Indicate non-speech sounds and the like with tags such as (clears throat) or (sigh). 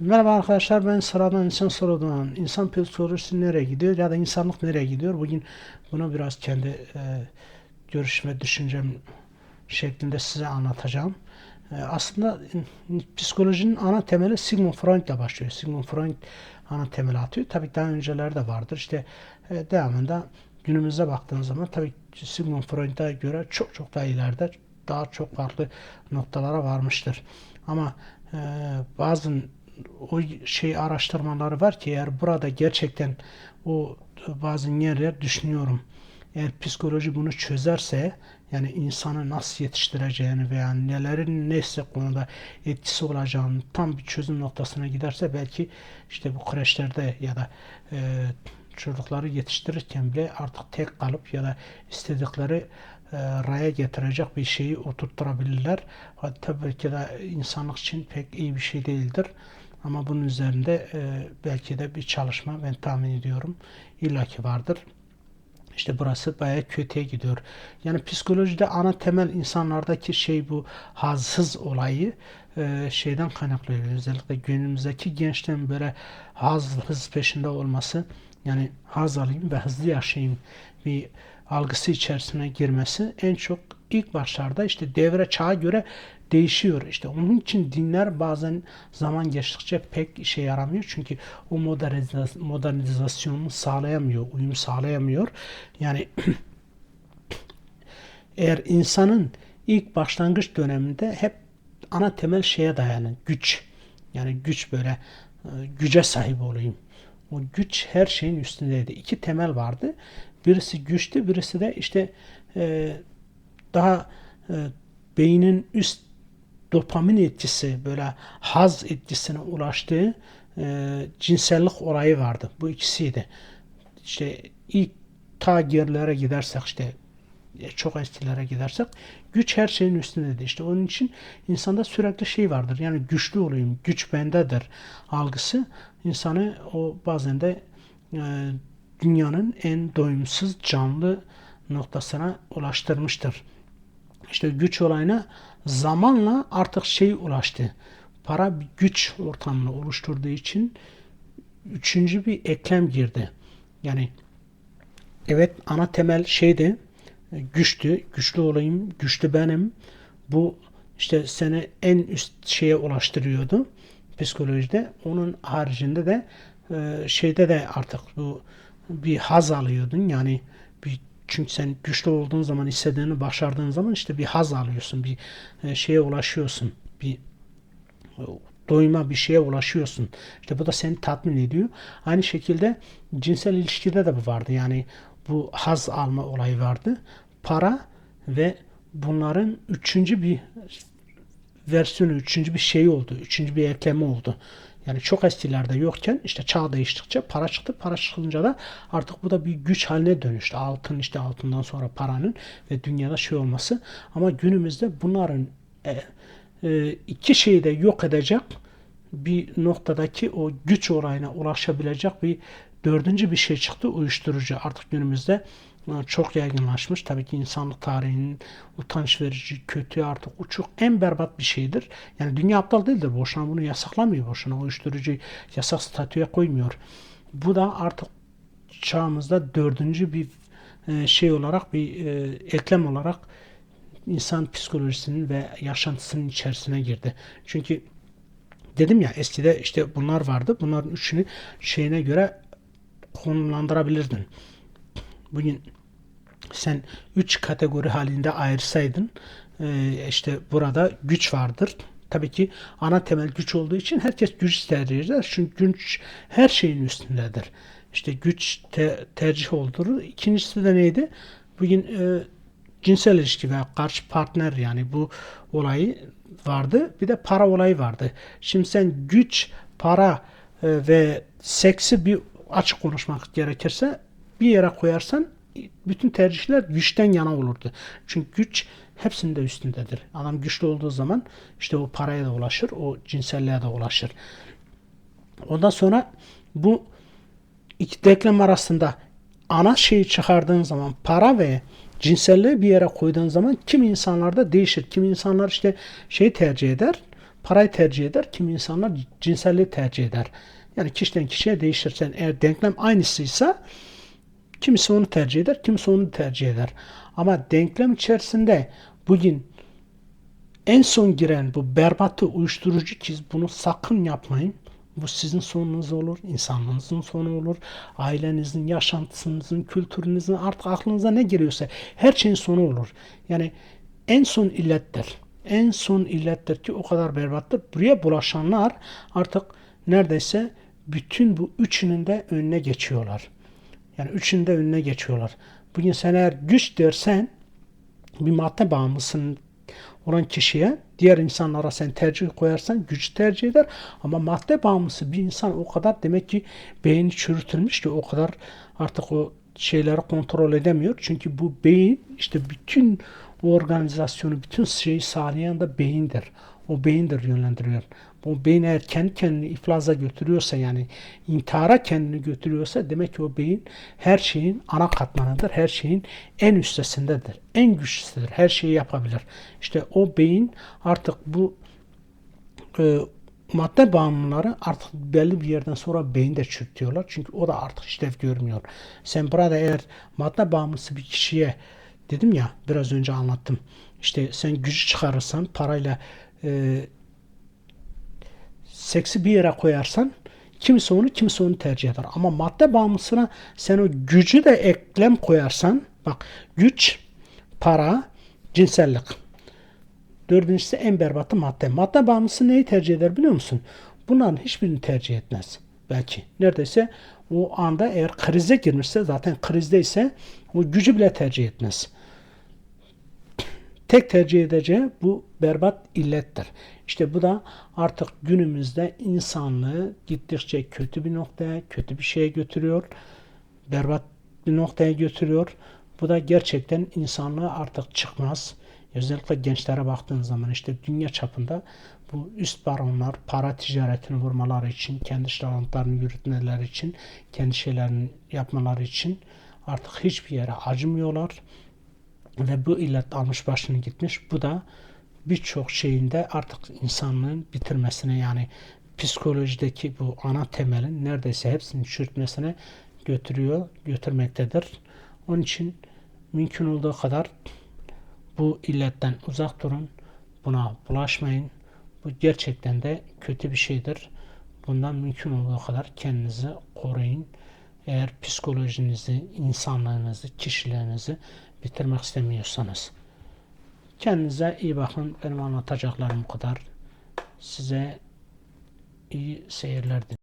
Merhaba arkadaşlar ben sıradan insan sorudan insan psikolojisi nereye gidiyor ya da insanlık nereye gidiyor bugün bunu biraz kendi e, görüş ve düşüncem şeklinde size anlatacağım. E, aslında e, psikolojinin ana temeli Sigmund Freud ile başlıyor. Sigmund Freud ana temeli atıyor. Tabii daha önceler de vardır. İşte e, devamında günümüze baktığınız zaman tabii Sigmund Freud'a göre çok çok daha ileride daha çok farklı noktalara varmıştır. Ama e, bazı o şey araştırmaları var ki eğer burada gerçekten o bazı yerler düşünüyorum. Eğer psikoloji bunu çözerse yani insanı nasıl yetiştireceğini veya nelerin neyse konuda etkisi olacağını tam bir çözüm noktasına giderse belki işte bu kreşlerde ya da e, çocukları yetiştirirken bile artık tek kalıp ya da istedikleri e, raya getirecek bir şeyi oturtturabilirler. Hatta belki de insanlık için pek iyi bir şey değildir. Ama bunun üzerinde e, belki de bir çalışma ben tahmin ediyorum illaki vardır. İşte burası bayağı kötüye gidiyor. Yani psikolojide ana temel insanlardaki şey bu hazsız olayı e, şeyden kaynaklanıyor. Özellikle günümüzdeki gençlerin böyle haz hız peşinde olması yani haz alayım ve hızlı yaşayayım bir algısı içerisine girmesi en çok ilk başlarda işte devre çağa göre değişiyor. İşte onun için dinler bazen zaman geçtikçe pek işe yaramıyor. Çünkü o moderniz- modernizasyonu sağlayamıyor, uyum sağlayamıyor. Yani (clears throat) eğer insanın ilk başlangıç döneminde hep ana temel şeye dayanır. Güç. Yani güç böyle e, güce sahip olayım. O güç her şeyin üstündeydi. İki temel vardı. Birisi güçtü, birisi de işte e, daha e, beynin üst dopamin etkisi böyle haz etkisine ulaştığı e, cinsellik olayı vardı. Bu ikisiydi. İşte ilk ta gerilere gidersek işte e, çok eskilere gidersek güç her şeyin üstündedir. İşte onun için insanda sürekli şey vardır. Yani güçlü olayım, güç bendedir algısı insanı o bazen de e, dünyanın en doyumsuz canlı noktasına ulaştırmıştır. İşte güç olayına zamanla artık şey ulaştı. Para güç ortamını oluşturduğu için üçüncü bir eklem girdi. Yani evet ana temel şeydi güçtü, güçlü olayım, güçlü benim. Bu işte seni en üst şeye ulaştırıyordu psikolojide. Onun haricinde de e, şeyde de artık bu bir haz alıyordun. Yani bir çünkü sen güçlü olduğun zaman, istediğini başardığın zaman işte bir haz alıyorsun, bir e, şeye ulaşıyorsun, bir e, doyma bir şeye ulaşıyorsun. İşte bu da seni tatmin ediyor. Aynı şekilde cinsel ilişkide de bu vardı. Yani bu haz alma olayı vardı. Para ve bunların üçüncü bir versiyonu, üçüncü bir şey oldu. Üçüncü bir ekleme oldu. Yani çok eskilerde yokken işte çağ değiştikçe para çıktı. Para çıkınca da artık bu da bir güç haline dönüştü. Altın işte altından sonra paranın ve dünyada şey olması. Ama günümüzde bunların e, e, iki şeyi de yok edecek bir noktadaki o güç olayına ulaşabilecek bir dördüncü bir şey çıktı uyuşturucu. Artık günümüzde çok yaygınlaşmış. Tabii ki insanlık tarihinin utanç verici, kötü artık uçuk en berbat bir şeydir. Yani dünya aptal değildir. Boşuna bunu yasaklamıyor. Boşuna uyuşturucu yasak statüye koymuyor. Bu da artık çağımızda dördüncü bir e, şey olarak bir e, eklem olarak insan psikolojisinin ve yaşantısının içerisine girdi. Çünkü dedim ya eskide işte bunlar vardı. Bunların üçünü şeyine göre konumlandırabilirdin. Bugün sen üç kategori halinde ayırsaydın e, işte burada güç vardır. Tabii ki ana temel güç olduğu için herkes güç tercih eder. Çünkü güç her şeyin üstündedir. İşte güç te, tercih olur. İkincisi de neydi? Bugün e, cinsel ilişki veya karşı partner yani bu olayı vardı. Bir de para olayı vardı. Şimdi sen güç, para e, ve seksi bir açık konuşmak gerekirse bir yere koyarsan bütün tercihler güçten yana olurdu. Çünkü güç hepsinde üstündedir. Adam güçlü olduğu zaman işte o paraya da ulaşır, o cinselliğe de ulaşır. Ondan sonra bu iki denklem arasında ana şeyi çıkardığın zaman para ve cinselliği bir yere koyduğun zaman kim insanlarda değişir. Kim insanlar işte şey tercih eder, parayı tercih eder, kimi insanlar cinselliği tercih eder. Yani kişiden kişiye değişir. Eğer denklem aynısıysa kimisi onu tercih eder, kimisi onu tercih eder. Ama denklem içerisinde bugün en son giren bu berbatı uyuşturucu ki bunu sakın yapmayın. Bu sizin sonunuz olur, insanlığınızın sonu olur, ailenizin, yaşantısınızın, kültürünüzün artık aklınıza ne geliyorsa her şeyin sonu olur. Yani en son illettir. En son illettir ki o kadar berbattır. Buraya bulaşanlar artık neredeyse bütün bu üçünün de önüne geçiyorlar. Yani üçünün de önüne geçiyorlar. Bugün sen eğer güç dersen bir madde bağımlısın olan kişiye diğer insanlara sen tercih koyarsan güç tercih eder. Ama madde bağımlısı bir insan o kadar demek ki beyni çürütülmüş ki o kadar artık o şeyleri kontrol edemiyor. Çünkü bu beyin işte bütün organizasyonu, bütün şeyi sağlayan da beyindir. O beyindir yönlendiriyor. Bu beyin eğer kendi kendini iflaza götürüyorsa yani intihara kendini götürüyorsa demek ki o beyin her şeyin ana katmanıdır. Her şeyin en üstesindedir. En güçlüsüdür. Her şeyi yapabilir. İşte o beyin artık bu e, madde bağımlıları artık belli bir yerden sonra beyin de çürütüyorlar. Çünkü o da artık işlev görmüyor. Sen burada eğer madde bağımlısı bir kişiye dedim ya biraz önce anlattım. İşte sen gücü çıkarırsan parayla e, seksi bir yere koyarsan kimisi onu kimisi onu tercih eder. Ama madde bağımlısına sen o gücü de eklem koyarsan bak güç, para, cinsellik. Dördüncüsü en berbatı madde. Madde bağımlısı neyi tercih eder biliyor musun? Bunların hiçbirini tercih etmez. Belki. Neredeyse o anda eğer krize girmişse zaten krizdeyse o gücü bile tercih etmez. Tek tercih edeceği bu berbat illettir. İşte bu da artık günümüzde insanlığı gittikçe kötü bir noktaya, kötü bir şeye götürüyor. Berbat bir noktaya götürüyor. Bu da gerçekten insanlığı artık çıkmaz. Özellikle gençlere baktığın zaman işte dünya çapında bu üst baronlar para ticaretini vurmaları için, kendi şirketlerini yürütmeleri için, kendi şeylerini yapmaları için artık hiçbir yere acımıyorlar. Ve bu illet almış başını gitmiş. Bu da birçok şeyinde artık insanlığın bitirmesine yani psikolojideki bu ana temelin neredeyse hepsini çürütmesine götürüyor, götürmektedir. Onun için mümkün olduğu kadar bu illetten uzak durun. Buna bulaşmayın. Bu gerçekten de kötü bir şeydir. Bundan mümkün olduğu kadar kendinizi koruyun. Eğer psikolojinizi, insanlığınızı, kişiliğinizi bitirmek istemiyorsanız. Kendinize iyi bakın. Benim anlatacaklarım bu kadar. Size iyi seyirler dilerim.